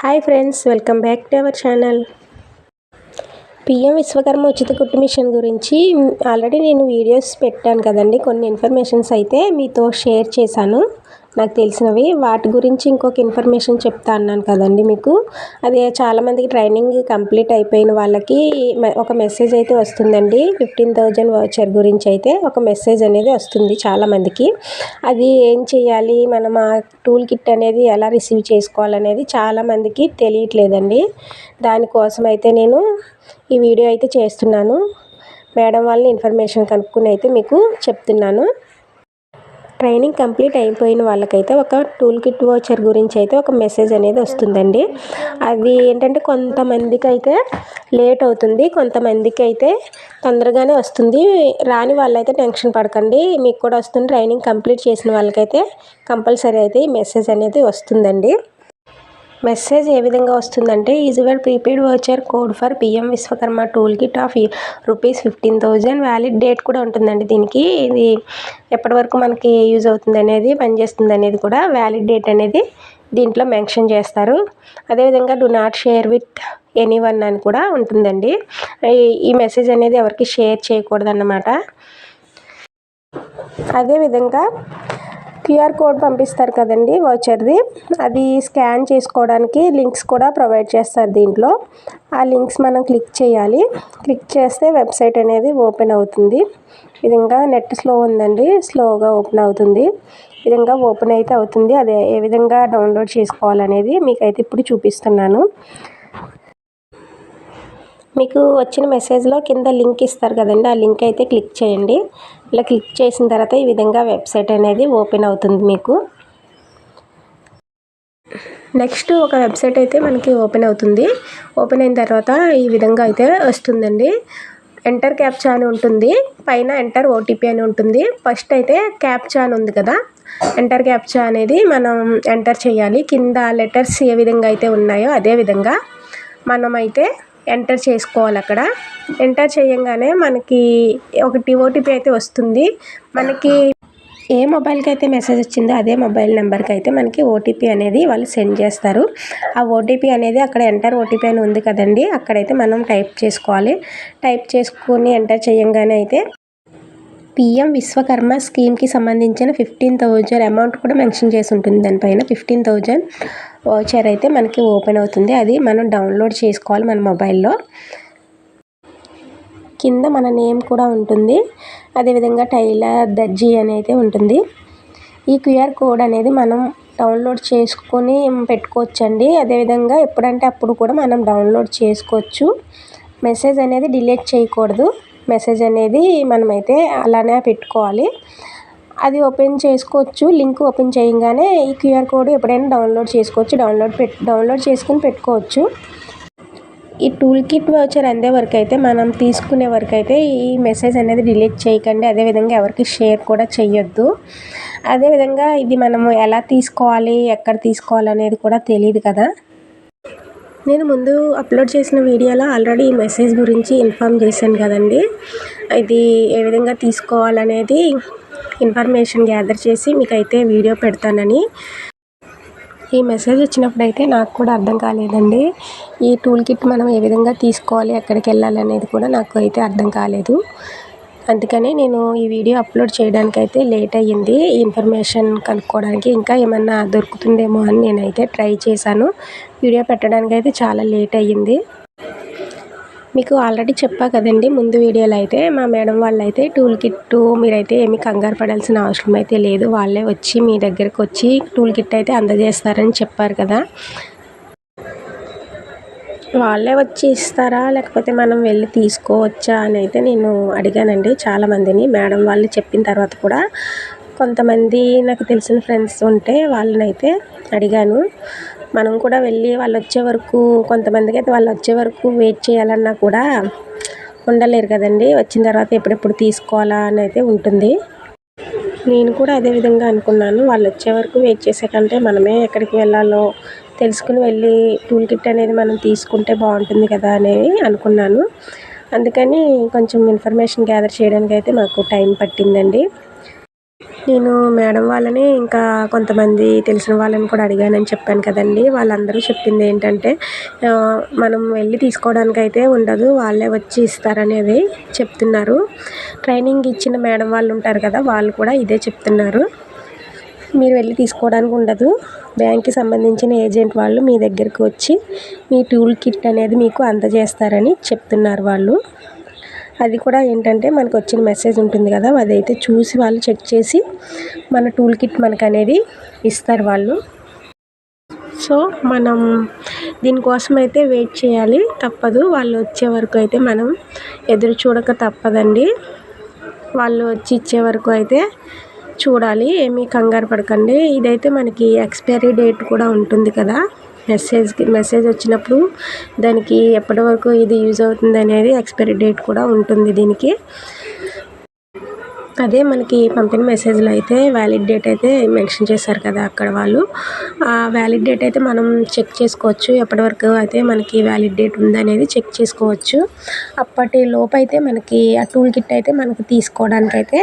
Hi friends welcome back to our channel. PM Vishwakarma ఉచిత కుట్టు machine గురించి already నేను వీడియోస్ పెట్టాను కదండి. కొన్ని ఇన్ఫర్మేషన్స్ అయితే మీతో షేర్ చేశాను. నాకు తెలిసినవి. వాటి గురించి ఇంకొక ఇన్ఫర్మేషన్ చెప్తా అన్నాను కదండి మీకు. అది చాలామందికి ట్రైనింగ్ కంప్లీట్ అయిపోయిన వాళ్ళకి ఒక మెసేజ్ అయితే వస్తుందండి. ఫిఫ్టీన్ థౌజండ్ వౌచర్ గురించి అయితే ఒక మెసేజ్ అనేది వస్తుంది చాలామందికి. అది ఏం చేయాలి? మనం ఆ టూల్ కిట్ అనేది ఎలా రిసీవ్ చేసుకోవాలనేది చాలామందికి తెలియట్లేదండి. దానికోసం అయితే నేను ఈ వీడియో అయితే చేస్తున్నాను. మేడం వాళ్ళని ఇన్ఫర్మేషన్ కనుక్కుని అయితే మీకు చెప్తున్నాను. ట్రైనింగ్ కంప్లీట్ అయిపోయిన వాళ్ళకైతే ఒక టూల్ కిట్ వాచర్ గురించి అయితే ఒక మెసేజ్ అనేది వస్తుందండి. అది ఏంటంటే కొంతమందికి అయితే లేట్ అవుతుంది కొంతమందికి అయితే తొందరగానే వస్తుంది. రాని వాళ్ళైతే టెన్షన్ పడకండి. మీకు కూడా వస్తుంది. ట్రైనింగ్ కంప్లీట్ చేసిన వాళ్ళకైతే కంపల్సరీ అయితే ఈ మెసేజ్ అనేది వస్తుందండి. మెసేజ్ ఏ విధంగా వస్తుందంటే is your prepaid voucher code for PM Vishwakarma tool kit of rupees fifteen thousand valid date కూడా ఉంటుందండి దీనికి. ఇది ఎప్పటి వరకు మనకి యూజ్ అవుతుంది అనేది పనిచేస్తుంది అనేది కూడా వ్యాలిడ్ డేట్ అనేది దీంట్లో మెన్షన్ చేస్తారు. అదేవిధంగా do not share with anyone అని కూడా ఉంటుందండి. ఈ మెసేజ్ అనేది ఎవరికి షేర్ చేయకూడదన్నమాట. అదేవిధంగా క్యూఆర్ కోడ్ పంపిస్తారు కదండి వాచర్ది అది స్కాన్ చేసుకోవడానికి లింక్స్ కూడా ప్రొవైడ్ చేస్తారు దీంట్లో. ఆ లింక్స్ మనం క్లిక్ చేయాలి. క్లిక్ చేస్తే వెబ్సైట్ అనేది ఓపెన్ అవుతుంది. విధంగా నెట్ స్లో ఉందండి. స్లోగా ఓపెన్ అవుతుంది. విధంగా ఓపెన్ అయితే అవుతుంది. అదే ఏ విధంగా డౌన్లోడ్ చేసుకోవాలనేది మీకైతే ఇప్పుడు చూపిస్తున్నాను. మీకు వచ్చిన మెసేజ్లో కింద లింక్ ఇస్తారు కదండి ఆ లింక్ అయితే క్లిక్ చేయండి. ఇలా క్లిక్ చేసిన తర్వాత ఈ విధంగా వెబ్సైట్ అనేది ఓపెన్ అవుతుంది మీకు. నెక్స్ట్ ఒక వెబ్సైట్ అయితే మనకి ఓపెన్ అవుతుంది. ఓపెన్ అయిన తర్వాత ఈ విధంగా అయితే వస్తుందండి. ఎంటర్ క్యాప్చా అని ఉంటుంది. పైన ఎంటర్ ఓటీపీ అని ఉంటుంది. ఫస్ట్ అయితే క్యాప్చా అని ఉంది కదా. ఎంటర్ క్యాప్చా అనేది మనం ఎంటర్ చేయాలి. కింద లెటర్స్ ఏ విధంగా అయితే ఉన్నాయో అదే విధంగా మనమైతే ఎంటర్ చేసుకోవాలి అక్కడ. ఎంటర్ చేయంగానే మనకి ఒకటి ఓటీపీ అయితే వస్తుంది. మనకి ఏ మొబైల్కి అయితే మెసేజ్ వచ్చిందో అదే మొబైల్ నెంబర్కి అయితే మనకి ఓటీపీ అనేది వాళ్ళు సెండ్ చేస్తారు. ఆ ఓటీపీ అనేది అక్కడ ఎంటర్ ఓటీపీ అని ఉంది కదండి అక్కడైతే మనం టైప్ చేసుకోవాలి. టైప్ చేసుకొని ఎంటర్ చేయంగానే అయితే పిఎం విశ్వకర్మ స్కీమ్కి సంబంధించిన ఫిఫ్టీన్ థౌజండ్ అమౌంట్ కూడా మెన్షన్ చేసి ఉంటుంది దానిపైన ఫిఫ్టీన్ థౌజండ్ వాచర్ అయితే మనకి ఓపెన్ అవుతుంది. అది మనం డౌన్లోడ్ చేసుకోవాలి మన మొబైల్లో. కింద మన నేమ్ కూడా ఉంటుంది. అదేవిధంగా టైలర్ దర్జీ అని అయితే ఉంటుంది. ఈ క్యూఆర్ కోడ్ అనేది మనం డౌన్లోడ్ చేసుకొని పెట్టుకోవచ్చండి. అదేవిధంగా ఎప్పుడంటే అప్పుడు కూడా మనం డౌన్లోడ్ చేసుకోవచ్చు. మెసేజ్ అనేది డిలీట్ చేయకూడదు. మెసేజ్ అనేది మనమైతే అలానే పెట్టుకోవాలి. అది ఓపెన్ చేసుకోవచ్చు. లింక్ ఓపెన్ చేయగానే ఈ క్యూఆర్ కోడ్ ఎప్పుడైనా డౌన్లోడ్ చేసుకోవచ్చు. డౌన్లోడ్ పెట్ డౌన్లోడ్ చేసుకుని పెట్టుకోవచ్చు. ఈ టూల్ కిట్ వౌచర్ అందే వరకు అయితే మనం తీసుకునే వరకు అయితే ఈ మెసేజ్ అనేది డిలీట్ చేయకండి. అదేవిధంగా ఎవరికి షేర్ కూడా చేయొద్దు అదేవిధంగా ఇది మనము ఎలా తీసుకోవాలి ఎక్కడ తీసుకోవాలి అనేది కూడా తెలియదు కదా. నేను ముందు అప్లోడ్ చేసిన వీడియోలో ఆల్రెడీ ఈ మెసేజ్ గురించి ఇన్ఫామ్ చేశాను కదండి. ఇది ఏ విధంగా తీసుకోవాలనేది ఇన్ఫర్మేషన్ గ్యాదర్ చేసి మీకైతే వీడియో పెడతానని. ఈ మెసేజ్ వచ్చినప్పుడు అయితే నాకు కూడా అర్థం కాలేదండి. ఈ టూల్ కిట్ మనం ఏ విధంగా తీసుకోవాలి ఎక్కడికి వెళ్ళాలి అనేది కూడా నాకు అయితే అర్థం కాలేదు. అందుకని నేను ఈ వీడియో అప్లోడ్ చేయడానికి అయితే లేట్ అయ్యింది. ఇన్ఫర్మేషన్ కనుక్కోవడానికి ఇంకా ఏమన్నా దొరుకుతుందేమో అని నేనైతే ట్రై చేశాను. వీడియో పెట్టడానికి అయితే చాలా లేట్ అయ్యింది. మీకు ఆల్రెడీ చెప్పా కదండి ముందు వీడియోలో అయితే మా మేడం వాళ్ళు అయితే టూల్ కిట్ మీరైతే ఏమి కంగారు పడాల్సిన అవసరం అయితే లేదు. వాళ్ళే వచ్చి మీ దగ్గరకు వచ్చి టూల్ కిట్ అయితే అందజేస్తారని చెప్పారు కదా. వాళ్ళే వచ్చి ఇస్తారా? లేకపోతే మనం వెళ్ళి తీసుకోవచ్చా అని అయితే నేను అడిగానండి చాలామందిని. మేడం వాళ్ళు చెప్పిన తర్వాత కూడా కొంతమంది నాకు తెలిసిన ఫ్రెండ్స్ ఉంటే వాళ్ళనైతే అడిగాను. మనం కూడా వెళ్ళి వాళ్ళు వచ్చే వరకు కొంతమందికి అయితే వాళ్ళు వచ్చే వరకు వెయిట్ చేయాలన్నా కూడా ఉండలేరు కదండి. వచ్చిన తర్వాత ఎప్పుడెప్పుడు తీసుకోవాలా అని అయితే ఉంటుంది. నేను కూడా అదే విధంగా అనుకున్నాను. వాళ్ళు వచ్చే వరకు వెయిట్ చేసే కంటే మనమే ఎక్కడికి వెళ్ళాలో తెలుసుకుని వెళ్ళి టూల్ కిట్ అనేది మనం తీసుకుంటే బాగుంటుంది కదా అనేది అనుకున్నాను. అందుకని కొంచెం ఇన్ఫర్మేషన్ గ్యాదర్ చేయడానికి అయితే మాకు టైం పట్టిందండి. నేను మేడం వాళ్ళని ఇంకా కొంతమంది తెలిసిన వాళ్ళని కూడా అడిగానని చెప్పాను కదండి. వాళ్ళందరూ చెప్పింది ఏంటంటే మనం వెళ్ళి తీసుకోవడానికి అయితే ఉండదు వాళ్ళే వచ్చి ఇస్తారనేది చెప్తున్నారు. ట్రైనింగ్ ఇచ్చిన మేడం వాళ్ళు ఉంటారు కదా వాళ్ళు కూడా ఇదే చెప్తున్నారు. మీరు వెళ్ళి తీసుకోవడానికి ఉండదు. బ్యాంక్కి సంబంధించిన ఏజెంట్ వాళ్ళు మీ దగ్గరికి వచ్చి మీ టూల్ కిట్ అనేది మీకు అందజేస్తారని చెప్తున్నారు వాళ్ళు. అది కూడా ఏంటంటే మనకు వచ్చిన మెసేజ్ ఉంటుంది కదా అదైతే చూసి వాళ్ళు చెక్ చేసి మన టూల్ కిట్ మనకు అనేది ఇస్తారు వాళ్ళు. సో మనం దీనికోసం అయితే వెయిట్ చేయాలి తప్పదు. వాళ్ళు వచ్చే వరకు అయితే మనం ఎదురు చూడక తప్పదండి. వాళ్ళు వచ్చి ఇచ్చే వరకు అయితే చూడాలి ఏమీ కంగారు పడకండి. ఇదైతే మనకి ఎక్స్పైరీ డేట్ కూడా ఉంటుంది కదా. మెసేజ్కి మెసేజ్ వచ్చినప్పుడు దానికి ఎప్పటి వరకు ఇది యూజ్ అవుతుంది అనేది ఎక్స్పైరీ డేట్ కూడా ఉంటుంది దీనికి. అదే మనకి పంపిన మెసేజ్లో అయితే వ్యాలిడ్ డేట్ అయితే మెన్షన్ చేశారు కదా అక్కడ వాళ్ళు. ఆ వ్యాలిడ్ డేట్ అయితే మనం చెక్ చేసుకోవచ్చు. ఎప్పటి వరకు అయితే మనకి వ్యాలిడ్ డేట్ ఉందనేది చెక్ చేసుకోవచ్చు. అప్పటి లోపు అయితే మనకి ఆ టూల్ కిట్ అయితే మనకు తీసుకోవడానికి అయితే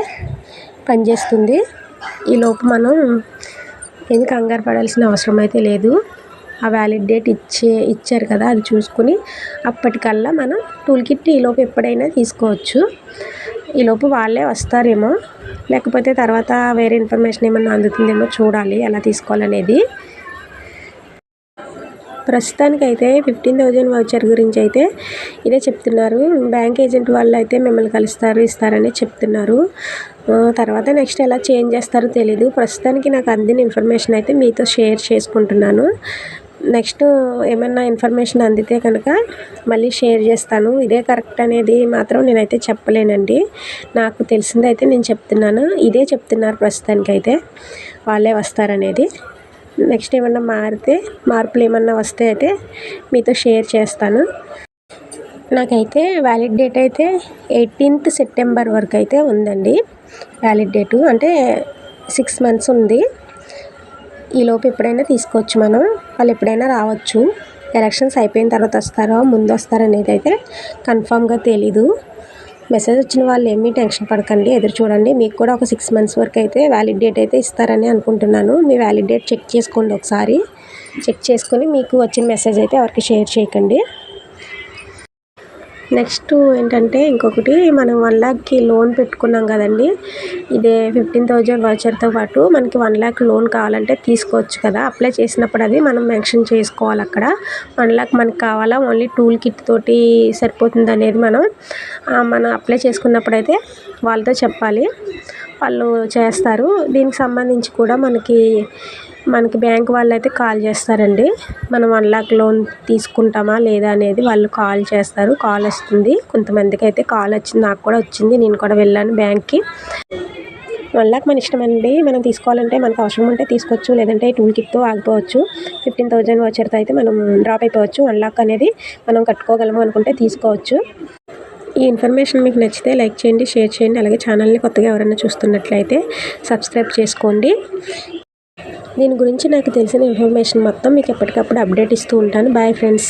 పనిచేస్తుంది. ఈలోపు మనం ఏం కంగారు పడాల్సిన అవసరం అయితే లేదు. ఆ వ్యాలిడ్ డేట్ ఇచ్చే ఇచ్చారు కదా అది చూసుకుని అప్పటికల్లా మనం టూల్ కిట్ ఈలోపు ఎప్పుడైనా తీసుకోవచ్చు. ఈలోపు వాళ్ళే వస్తారేమో. లేకపోతే తర్వాత వేరే ఇన్ఫర్మేషన్ ఏమన్నా అందుతుందేమో చూడాలి ఎలా తీసుకోవాలనేది. ప్రస్తుతానికైతే ఫిఫ్టీన్ థౌజండ్ వౌచర్ గురించి అయితే ఇదే చెప్తున్నారు. బ్యాంక్ ఏజెంట్ వాళ్ళు అయితే మిమ్మల్ని కలుస్తారు ఇస్తారని చెప్తున్నారు. తర్వాత నెక్స్ట్ ఎలా చేంజ్ చేస్తారో తెలీదు. ప్రస్తుతానికి నాకు అందిన ఇన్ఫర్మేషన్ అయితే మీతో షేర్ చేసుకుంటున్నాను. నెక్స్ట్ ఏమన్నా ఇన్ఫర్మేషన్ అందితే కనుక మళ్ళీ షేర్ చేస్తాను. ఇదే కరెక్ట్ అనేది మాత్రం నేనైతే చెప్పలేనండి. నాకు తెలిసింది అయితే నేను చెప్తున్నాను. ఇదే చెప్తున్నారు ప్రస్తుతానికైతే వాళ్ళే వస్తారనేది. నెక్స్ట్ ఏమన్నా మారితే మార్పులు ఏమన్నా వస్తే అయితే మీతో షేర్ చేస్తాను. నాకైతే వ్యాలిడ్ డేట్ అయితే ఎయిటీన్త్ సెప్టెంబర్ వరకు అయితే ఉందండి. వ్యాలిడ్ డేటు అంటే సిక్స్ మంత్స్ ఉంది. ఈలోపు ఎప్పుడైనా తీసుకోవచ్చు మనం. వాళ్ళు ఎప్పుడైనా రావచ్చు. ఎలక్షన్స్ అయిపోయిన తర్వాత వస్తారో ముందు వస్తారో అనేది అయితే కన్ఫామ్గా తెలీదు. మెసేజ్ వచ్చిన వాళ్ళు ఏమీ టెన్షన్ పడకండి. ఎదురు చూడండి. మీకు కూడా ఒక సిక్స్ మంత్స్ వరకు అయితే వ్యాలిడ్ డేట్ అయితే ఇస్తారని అనుకుంటున్నాను. మీ వ్యాలిడ్ డేట్ చెక్ చేసుకోండి ఒకసారి. చెక్ చేసుకొని మీకు వచ్చిన మెసేజ్ అయితే ఎవరికి షేర్ చేయకండి. నెక్స్ట్ ఏంటంటే ఇంకొకటి మనం వన్ ల్యాక్కి లోన్ పెట్టుకున్నాం కదండి. ఇదే ఫిఫ్టీన్ థౌజండ్ వాచర్తో పాటు మనకి వన్ ల్యాక్ లోన్ కావాలంటే తీసుకోవచ్చు కదా. అప్లై చేసినప్పుడు అది మనం మెన్షన్ చేసుకోవాలి అక్కడ. వన్ ల్యాక్ మనకి కావాలా? ఓన్లీ టూల్ కిట్ తోటి సరిపోతుంది అనేది మనం మనం అప్లై చేసుకున్నప్పుడు అయితే వాళ్ళతో చెప్పాలి. వాళ్ళు చేస్తారు. దీనికి సంబంధించి కూడా మనకి మనకి బ్యాంక్ వాళ్ళు అయితే కాల్ చేస్తారండి. మనం వన్ లాక్ లోన్ తీసుకుంటామా లేదా అనేది వాళ్ళు కాల్ చేస్తారు. కాల్ వస్తుంది. కొంతమందికి అయితే కాల్ వచ్చింది నాకు కూడా వచ్చింది. నేను కూడా వెళ్ళాను బ్యాంక్కి. వన్ లాక్ మన ఇష్టం అండి మనం తీసుకోవాలంటే మనకు అవసరం ఉంటే తీసుకోవచ్చు. లేదంటే టూల్ కిట్తో ఆగిపోవచ్చు. ఫిఫ్టీన్ థౌజండ్ వచ్చేతో అయితే మనం డ్రాప్ అయిపోవచ్చు. వన్ లాక్ అనేది మనం కట్టుకోగలము అనుకుంటే తీసుకోవచ్చు. ఈ ఇన్ఫర్మేషన్ మీకు నచ్చితే లైక్ చేయండి షేర్ చేయండి. అలాగే ఛానల్ని కొత్తగా ఎవరైనా చూస్తున్నట్లయితే సబ్స్క్రైబ్ చేసుకోండి. దీని గురించి నాకు తెలిసిన ఇన్ఫర్మేషన్ మొత్తం మీకు ఎప్పటికప్పుడు అప్డేట్ ఇస్తూ ఉంటాను. Bye friends.